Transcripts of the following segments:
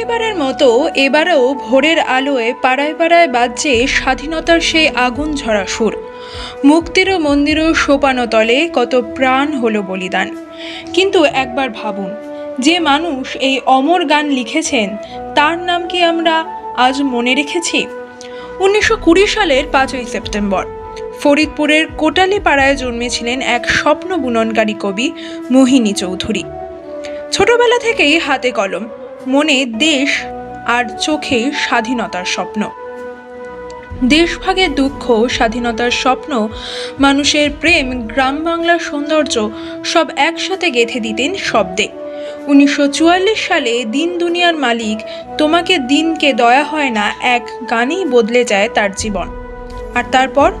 প্রতিবারের মতো এবারেও ভোরের আলোয় পাড়ায় পাড়ায় বাজছে স্বাধীনতার সেই আগুন ঝরা সুর। মুক্তির মন্দিরও সোপানো তলে কত প্রাণ হলো বলিদান। কিন্তু একবার ভাবুন, যে মানুষ এই অমর গান লিখেছেন, তার নাম কি আমরা আজ মনে রেখেছি? উনিশশো কুড়ি সালের পাঁচই সেপ্টেম্বর, ফরিদপুরের কোটালি পাড়ায় জন্মেছিলেন এক স্বপ্ন বুননকারী কবি মোহিনী চৌধুরী। ছোটবেলা থেকেই হাতে কলম মনে দেশ আর চোখে স্বাধীনতার স্বপ্ন। দেশভাগের দুঃখ, স্বাধীনতার স্বপ্ন, মানুষের প্রেম, গ্রাম বাংলার সৌন্দর্য সব একসাথে গেঁথে দিতেন শব্দে। উনিশশো চুয়াল্লিশ সালে দিন দুনিয়ার মালিক, তোমাকে দিনকে দয়া হয় না, এক গানেই বদলে যায় তার জীবন। আর তারপর?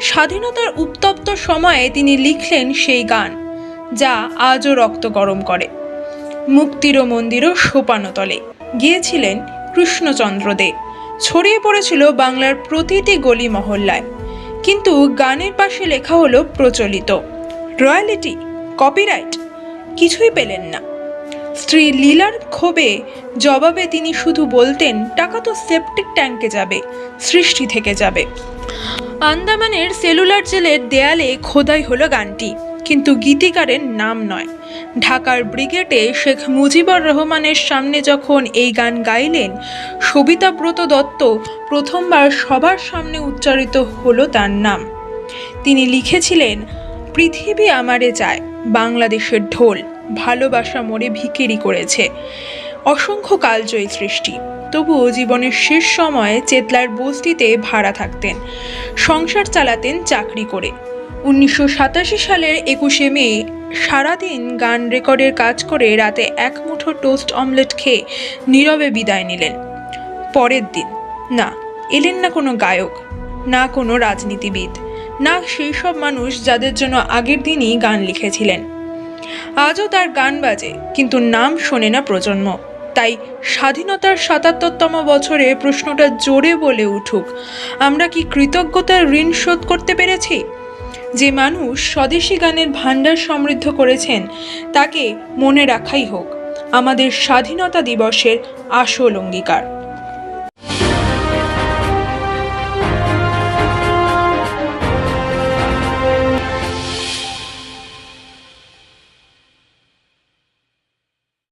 স্বাধীনতার উত্তপ্ত সময়ে তিনি লিখলেন সেই গান, যা আজও রক্ত গরম করে। মুক্তির মন্দিরও সোপানো তলে গিয়েছিলেন কৃষ্ণচন্দ্র দে। ছড়িয়ে পড়েছিল বাংলার প্রতিটি গলি মহল্লায়। কিন্তু গানের পাশে লেখা হলো প্রচলিত। রয়্যালিটি, কপিরাইট, কিছুই পেলেন না। স্ত্রী লীলার ক্ষোভে জবাবে তিনি শুধু বলতেন, টাকা তো সেপটিক ট্যাঙ্কে যাবে, সৃষ্টি থেকে যাবে। আন্দামানের সেলুলার জেলের দেয়ালে খোদাই হলো গানটি। কিন্তু গীতিকারের নাম নয়। ঢাকার ব্রিগেডে শেখ মুজিবুর রহমানের সামনে যখন এই গান গাইলেন, সবিতা ব্রত দত্ত প্রথমবার সবার সামনে উচ্চারিত হলো তার নাম। তিনি লিখেছিলেন, পৃথিবী আমারে যায় বাংলাদেশের ঢোল, ভালোবাসা মোড়ে ভিকিরি করেছে। অসংখ্য কালজয়ী সৃষ্টি। তবুও জীবনের শেষ সময়ে চেতলার বস্তিতে ভাড়া থাকতেন, সংসার চালাতেন চাকরি করে। উনিশশো সাতাশি সালের একুশে মে, সারাদিন গান রেকর্ডের কাজ করে রাতে এক মুঠো টোস্ট অমলেট খেয়ে নীরবে বিদায় নিলেন। পরের দিন, না, এলেন না কোনো গায়ক, না কোনো রাজনীতিবিদ, না সেই সব মানুষ যাদের জন্য আগের দিনই গান লিখেছিলেন। আজও তার গান বাজে, কিন্তু নাম শোনে না প্রজন্ম। তাই স্বাধীনতার সাতাত্তরতম বছরে প্রশ্নটা জোরে বলে উঠুক। আমরা কি কৃতজ্ঞতার ঋণ শোধ করতে পেরেছি? যে মানুষ স্বদেশী গানের ভাণ্ডার সমৃদ্ধ করেছেন, তাকে মনে রাখাই হোক, আমাদের স্বাধীনতা দিবসের আসল অঙ্গীকার।